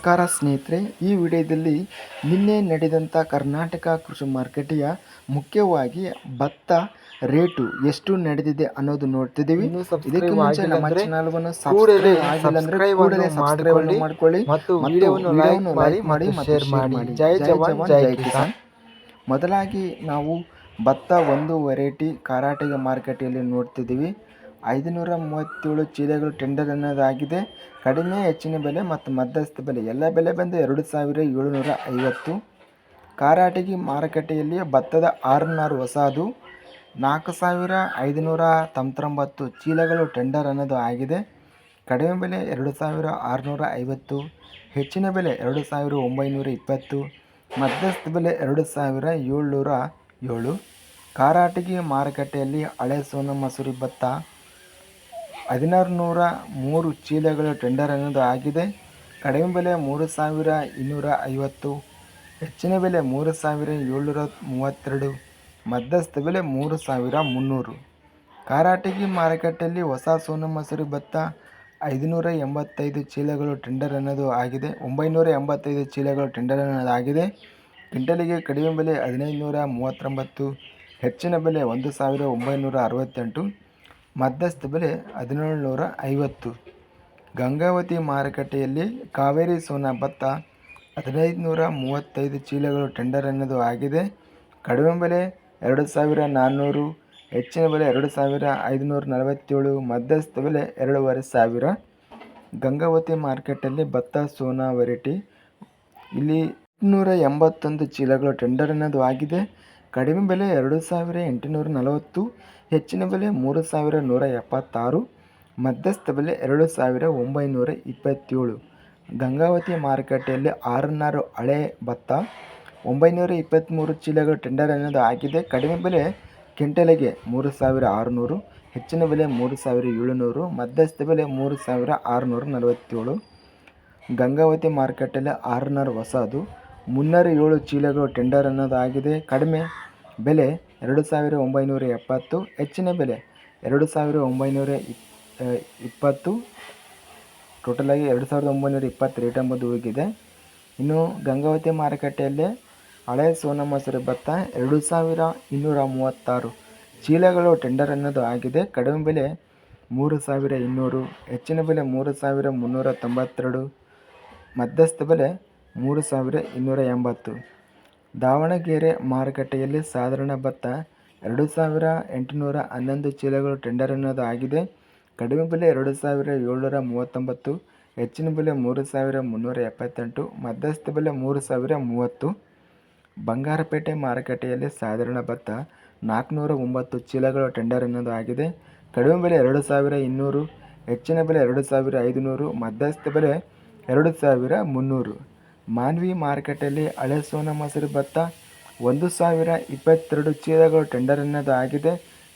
ನಮಸ್ಕಾರ ಸ್ನೇಹಿತರೆ ಈ ವಿಡಿಯೋದಲ್ಲಿ ನಿನ್ನೆ ನಡೆದಂಥ ಕರ್ನಾಟಕ ಕೃಷಿ ಮಾರುಕಟ್ಟೆಯ ಮುಖ್ಯವಾಗಿ ಭತ್ತ ರೇಟು ಎಷ್ಟು ನಡೆದಿದೆ ಅನ್ನೋದು ನೋಡ್ತಿದ್ದೀವಿ. ಇದಕ್ಕೆ ಮುಂಚೆ ನಮ್ಮ ಚಾನಲ್ವನ್ನು ಮಾಡ್ಕೊಳ್ಳಿ ಮಾಡ್ಕೊಳ್ಳಿ. ಮತ್ತು ವಿಡಿಯೋವನ್ನು ಮಾಡಿ ಶೇರ್ ಮತ್ತು ಮಾಡಿ. ಜೈ ಜವಾನ್, ಜೈ. ಕಿಸಾನ್. ಮೊದಲಾಗಿ ನಾವು ಭತ್ತ ಒಂದು ವೆರೈಟಿ ಕಾರಾಟಿಗೆ ಮಾರುಕಟ್ಟೆಯಲ್ಲಿ ನೋಡ್ತಿದ್ದೀವಿ. ಐದುನೂರ ಮೂವತ್ತೇಳು ಚೀಲಗಳು ಟೆಂಡರ್ ಅನ್ನೋದಾಗಿದೆ. ಕಡಿಮೆ ಹೆಚ್ಚಿನ ಬೆಲೆ ಮತ್ತು ಮಧ್ಯಸ್ಥ ಬೆಲೆ. ಎಲ್ಲ ಬೆಲೆ ಬಂದು ಎರಡು ಸಾವಿರ ಏಳುನೂರ ಐವತ್ತು. ಕಾರಾಟಗಿ ಮಾರುಕಟ್ಟೆಯಲ್ಲಿ ಭತ್ತದ ಆರುನಾರು ಹೊಸದು. ನಾಲ್ಕು ಸಾವಿರ ಐದುನೂರ ತೊಂಬತ್ತೊಂಬತ್ತು ಚೀಲಗಳು ಟೆಂಡರ್ ಅನ್ನೋದು ಆಗಿದೆ. ಕಡಿಮೆ ಬೆಲೆ ಎರಡು ಸಾವಿರ ಆರುನೂರ ಐವತ್ತು. ಹೆಚ್ಚಿನ ಬೆಲೆ ಎರಡು ಸಾವಿರ ಒಂಬೈನೂರ ಇಪ್ಪತ್ತು. ಮಧ್ಯಸ್ಥ ಬೆಲೆ ಎರಡು ಸಾವಿರ ಏಳ್ನೂರ ಏಳು. ಕಾರಾಟಗಿ ಮಾರುಕಟ್ಟೆಯಲ್ಲಿ ಹಳೆ ಸೋನ, ಮಸೂರಿ ಭತ್ತ ಹದಿನಾರು ನೂರ ಮೂರು ಚೀಲಗಳು ಟೆಂಡರ್ ಅನ್ನೋದು ಆಗಿದೆ. ಕಡಿಮೆ ಬೆಲೆ ಮೂರು ಸಾವಿರ ಇನ್ನೂರ ಐವತ್ತು ಹೆಚ್ಚಿನ ಬೆಲೆ ಮೂರು ಸಾವಿರ ಏಳ್ನೂರ ಮೂವತ್ತೆರಡು ಮಧ್ಯಸ್ಥ ಬೆಲೆ ಮೂರು ಸಾವಿರ ಮುನ್ನೂರು. ಕಾರಾಟಗಿ ಮಾರುಕಟ್ಟೆಯಲ್ಲಿ ಹೊಸ ಸೋನು ಮಸೂರಿ ಭತ್ತ ಐದುನೂರ ಎಂಬತ್ತೈದು ಚೀಲಗಳು ಟೆಂಡರ್ ಅನ್ನೋದು ಆಗಿದೆ. ಒಂಬೈನೂರ ಎಂಬತ್ತೈದು ಚೀಲಗಳು ಟೆಂಡರ್ ಅನ್ನೋದು ಆಗಿದೆ. ಕ್ವಿಂಟಲಿಗೆ ಕಡಿಮೆ ಬೆಲೆ ಹದಿನೈದು ನೂರ ಮೂವತ್ತೊಂಬತ್ತು ಹೆಚ್ಚಿನ ಬೆಲೆ ಒಂದು ಸಾವಿರ ಒಂಬೈನೂರ ಅರವತ್ತೆಂಟು ಮಧ್ಯಸ್ಥ ಬೆಲೆ ಹದಿನೇಳು ನೂರ ಐವತ್ತು ಗಂಗಾವತಿ ಮಾರುಕಟ್ಟೆಯಲ್ಲಿ ಕಾವೇರಿ ಸೋನಾ ಭತ್ತ ಹದಿನೈದು ನೂರ ಮೂವತ್ತೈದು ಚೀಲಗಳು ಟೆಂಡರ್ ಅನ್ನೋದು ಆಗಿದೆ. ಕಡಿಮೆ ಬೆಲೆ ಎರಡು ಸಾವಿರ ನಾನ್ನೂರು ಹೆಚ್ಚಿನ ಬೆಲೆ ಎರಡು ಸಾವಿರ ಐದುನೂರ ನಲವತ್ತೇಳು ಮಧ್ಯಸ್ಥ ಬೆಲೆ ಎರಡೂವರೆ ಸಾವಿರ ಗಂಗಾವತಿ ಮಾರ್ಕೆಟಲ್ಲಿ ಭತ್ತ, ಸೋನಾ ವೆರೈಟಿ ಇಲ್ಲಿ ಎಂಟುನೂರ ಎಂಬತ್ತೊಂದು ಚೀಲಗಳು ಟೆಂಡರ್ ಅನ್ನೋದು ಆಗಿದೆ. ಕಡಿಮೆ ಬೆಲೆ ಎರಡು ಸಾವಿರ ಎಂಟುನೂರ ನಲವತ್ತು ಹೆಚ್ಚಿನ ಬೆಲೆ ಮೂರು ಸಾವಿರ ನೂರ ಎಪ್ಪತ್ತಾರು, ಮಧ್ಯಸ್ಥ ಬೆಲೆ ಎರಡು ಸಾವಿರ ಒಂಬೈನೂರ ಇಪ್ಪತ್ತೇಳು. ಗಂಗಾವತಿ ಮಾರುಕಟ್ಟೆಯಲ್ಲಿ ಆರನ್ನಾರು ಹಳೆ ಭತ್ತ, ಒಂಬೈನೂರ ಇಪ್ಪತ್ತ್ಮೂರು ಚೀಲಗಳು ಟೆಂಡರ್ ಅನ್ನೋದು ಆಗಿದೆ. ಕಡಿಮೆ ಬೆಲೆ ಕ್ವಿಂಟಲಿಗೆ ಮೂರು ಸಾವಿರ ಆರುನೂರು, ಹೆಚ್ಚಿನ ಬೆಲೆ ಮೂರು ಸಾವಿರ ಏಳುನೂರು, ಮಧ್ಯಸ್ಥ ಬೆಲೆ ಮೂರು ಸಾವಿರ ಆರುನೂರ ನಲವತ್ತೇಳು. ಗಂಗಾವತಿ ಮಾರುಕಟ್ಟೆಯಲ್ಲಿ ಆರುನೂರು ಹೊಸದು, ಮುನ್ನೂರ ಏಳು ಚೀಲಗಳು ಟೆಂಡರ್ ಅನ್ನೋದು ಆಗಿದೆ. ಕಡಿಮೆ ಬೆಲೆ ಎರಡು ಸಾವಿರ ಒಂಬೈನೂರ ಎಪ್ಪತ್ತು, ಹೆಚ್ಚಿನ ಬೆಲೆ ಎರಡು ಸಾವಿರ ಒಂಬೈನೂರ ಇಪ್ ಇಪ್ಪತ್ತು, ಟೋಟಲಾಗಿ ಎರಡು ಸಾವಿರದ ಒಂಬೈನೂರ ಇಪ್ಪತ್ತು ರೇಟ್ ಎಂಬುದು ಹೋಗಿದೆ ಇನ್ನು ಗಂಗಾವತಿ ಮಾರುಕಟ್ಟೆಯಲ್ಲಿ ಹಳೆ ಸೋನಾ ಮಸೂರಿ ಭತ್ತ ಎರಡು ಸಾವಿರ ಇನ್ನೂರ ಮೂವತ್ತಾರು. ಚೀಲಗಳು ಟೆಂಡರ್ ಅನ್ನೋದು ಆಗಿದೆ. ಕಡಿಮೆ ಬೆಲೆ ಮೂರು ಸಾವಿರ ಇನ್ನೂರು, ಹೆಚ್ಚಿನ ಬೆಲೆ ಮೂರು ಸಾವಿರ ಮುನ್ನೂರ ತೊಂಬತ್ತೆರಡು, ಮಧ್ಯಸ್ಥ ಬೆಲೆ ಮೂರು ಸಾವಿರ ಇನ್ನೂರ ಎಂಬತ್ತು. ದಾವಣಗೆರೆ ಮಾರುಕಟ್ಟೆಯಲ್ಲಿ ಸಾಧಾರಣ ಭತ್ತ ಎರಡು ಸಾವಿರ ಎಂಟುನೂರ ಹನ್ನೊಂದು ಚೀಲಗಳು ಟೆಂಡರ್ ಅನ್ನೋದು ಆಗಿದೆ. ಕಡಿಮೆ ಬೆಲೆ ಎರಡು ಸಾವಿರ ಏಳ್ನೂರ ಮೂವತ್ತೊಂಬತ್ತು, ಹೆಚ್ಚಿನ ಬೆಲೆ ಮೂರು ಸಾವಿರ ಮುನ್ನೂರ ಎಪ್ಪತ್ತೆಂಟು, ಮಧ್ಯಸ್ಥ ಬೆಲೆ ಮೂರು ಸಾವಿರ ಮೂವತ್ತು. ಬಂಗಾರಪೇಟೆ ಮಾರುಕಟ್ಟೆಯಲ್ಲಿ ಸಾಧಾರಣ ಭತ್ತ ನಾಲ್ಕುನೂರ ಒಂಬತ್ತು ಚೀಲಗಳು ಟೆಂಡರ್ ಅನ್ನೋದು ಆಗಿದೆ. ಕಡಿಮೆ ಬೆಲೆ ಎರಡು ಸಾವಿರ ಇನ್ನೂರು, ಹೆಚ್ಚಿನ ಬೆಲೆ ಎರಡು ಸಾವಿರ ಐದುನೂರು, ಮಧ್ಯಸ್ಥ ಬೆಲೆ ಎರಡು ಸಾವಿರ ಮುನ್ನೂರು. ಮಾನ್ವಿ ಮಾರುಕಟ್ಟೆಯಲ್ಲಿ ಹಳೆ ಸೋನಾ ಮಸೂರಿ ಭತ್ತ ಒಂದು ಸಾವಿರ ಇಪ್ಪತ್ತೆರಡು ಚೀಲಗಳು ಟೆಂಡರ್ ಆಗಿದೆ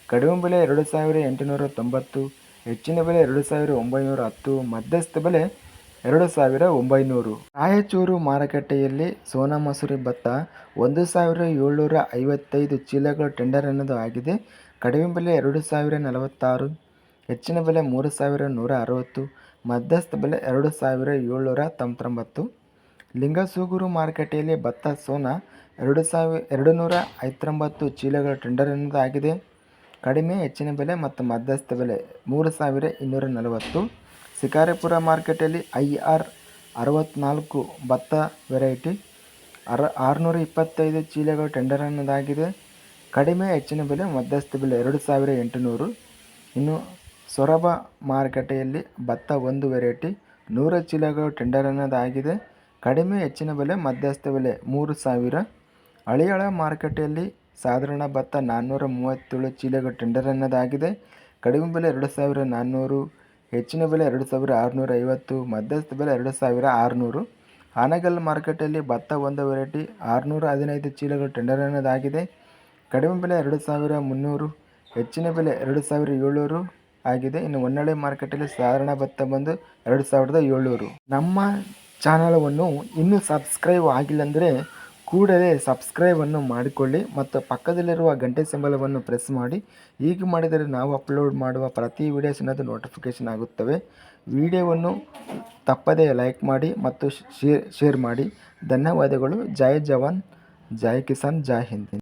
ಕಡಿಮೆ ಬೆಲೆ ಎರಡು ಸಾವಿರ ಎಂಟುನೂರ ತೊಂಬತ್ತು, ಹೆಚ್ಚಿನ ಬೆಲೆ ಎರಡು ಸಾವಿರ ಒಂಬೈನೂರ ಹತ್ತು, ಮಧ್ಯಸ್ಥ ಬೆಲೆ ಎರಡು ಸಾವಿರ ಒಂಬೈನೂರು. ರಾಯಚೂರು ಮಾರುಕಟ್ಟೆಯಲ್ಲಿ ಸೋನಾ ಮಸೂರಿ ಭತ್ತ ಒಂದು ಸಾವಿರ ಏಳ್ನೂರ ಐವತ್ತೈದು ಚೀಲಗಳು ಟೆಂಡರ್ ಅನ್ನೋದು ಆಗಿದೆ ಕಡಿಮೆ ಬೆಲೆ ಎರಡು ಸಾವಿರ ನಲವತ್ತಾರು, ಹೆಚ್ಚಿನ ಬೆಲೆ ಮೂರು ಸಾವಿರ ನೂರ ಅರವತ್ತು, ಮಧ್ಯಸ್ಥ ಬೆಲೆ ಎರಡು ಸಾವಿರ ಏಳ್ನೂರ ತೊಂಬತ್ತೊಂಬತ್ತು. ಲಿಂಗಸೂಗೂರು ಮಾರುಕಟ್ಟೆಯಲ್ಲಿ ಭತ್ತ, ಸೋನಾ, ಎರಡು ಸಾವಿರ ಎರಡು ನೂರ ಐವತ್ತೊಂಬತ್ತು ಚೀಲಗಳ ಟೆಂಡರ್ ಆಗಿದೆ. ಕಡಿಮೆ, ಹೆಚ್ಚಿನ ಬೆಲೆ ಮತ್ತು ಮಧ್ಯಸ್ಥ ಬೆಲೆ ಮೂರು ಸಾವಿರ ಇನ್ನೂರ ನಲವತ್ತು. ಶಿಕಾರಿಪುರ ಐ ಆರ್ ಅರವತ್ತ್ನಾಲ್ಕು ಭತ್ತ ವೆರೈಟಿ ಅರ, ಆರುನೂರ ಇಪ್ಪತ್ತೈದು ಚೀಲಗಳು ಟೆಂಡರ್ ಅನ್ನೋದಾಗಿದೆ. ಕಡಿಮೆ, ಹೆಚ್ಚಿನ ಬೆಲೆ, ಮಧ್ಯಸ್ಥ ಬೆಲೆ ಎರಡು ಸಾವಿರ ಎಂಟುನೂರು. ಇನ್ನು ಸೊರಬ ಮಾರುಕಟ್ಟೆಯಲ್ಲಿ ಭತ್ತ ಒಂದು ವೆರೈಟಿ ನೂರ ಚೀಲಗಳು ಟೆಂಡರ್ ಅನ್ನೋದಾಗಿದೆ. ಕಡಿಮೆ ಹೆಚ್ಚಿನ ಬೆಲೆ, ಮಧ್ಯಸ್ಥ ಬೆಲೆ ಮೂರು ಸಾವಿರ. ಹಳಿಯಾಳ ಮಾರುಕಟ್ಟೆಯಲ್ಲಿ ಸಾಧಾರಣ ಭತ್ತ ನಾನ್ನೂರ ಮೂವತ್ತೇಳು ಚೀಲಗಳು ಟೆಂಡರ್ ಅನ್ನೋದಾಗಿದೆ. ಕಡಿಮೆ ಬೆಲೆ ಎರಡು ಸಾವಿರ ನಾನ್ನೂರು, ಹೆಚ್ಚಿನ ಬೆಲೆ ಎರಡು ಸಾವಿರ ಆರುನೂರ ಐವತ್ತು, ಮಧ್ಯಸ್ಥ ಬೆಲೆ ಎರಡು ಸಾವಿರ ಆರುನೂರು. ಆನಗಲ್ ಮಾರುಕಟ್ಟೆಯಲ್ಲಿ ಭತ್ತ ಒಂದು ವೆರೈಟಿ ಆರುನೂರ ಹದಿನೈದು ಚೀಲಗಳು ಟೆಂಡರ್ ಅನ್ನೋದಾಗಿದೆ. ಕಡಿಮೆ ಬೆಲೆ ಎರಡು ಸಾವಿರ ಮುನ್ನೂರು, ಹೆಚ್ಚಿನ ಬೆಲೆ ಎರಡು ಸಾವಿರ ಏಳ್ನೂರು ಆಗಿದೆ. ಇನ್ನು ಹೊನ್ನಾಳಿ ಮಾರುಕಟ್ಟೆಯಲ್ಲಿ ಸಾಧಾರಣ ಭತ್ತ ಬಂದು ಎರಡು ಸಾವಿರದ ಏಳ್ನೂರು. ನಮ್ಮ ಚಾನಲವನ್ನು ಇನ್ನೂ ಸಬ್ಸ್ಕ್ರೈಬ್ ಆಗಿಲ್ಲ ಅಂದರೆ ಕೂಡಲೇ ಸಬ್ಸ್ಕ್ರೈಬನ್ನು ಮಾಡಿಕೊಳ್ಳಿ ಮತ್ತು ಪಕ್ಕದಲ್ಲಿರುವ ಗಂಟೆ ಸಿಂಬಲವನ್ನು ಪ್ರೆಸ್ ಮಾಡಿ. ಹೀಗೆ ಮಾಡಿದರೆ ನಾವು ಅಪ್ಲೋಡ್ ಮಾಡುವ ಪ್ರತಿ ವಿಡಿಯೋಸ್ ಅನ್ನೋದು ನೋಟಿಫಿಕೇಷನ್ ಆಗುತ್ತವೆ. ವಿಡಿಯೋವನ್ನು ತಪ್ಪದೇ ಲೈಕ್ ಮಾಡಿ ಮತ್ತು ಶೇರ್ ಮಾಡಿ. ಧನ್ಯವಾದಗಳು. ಜೈ ಜವಾನ್. ಜೈ ಕಿಸಾನ್. ಜೈ ಹಿಂದ್.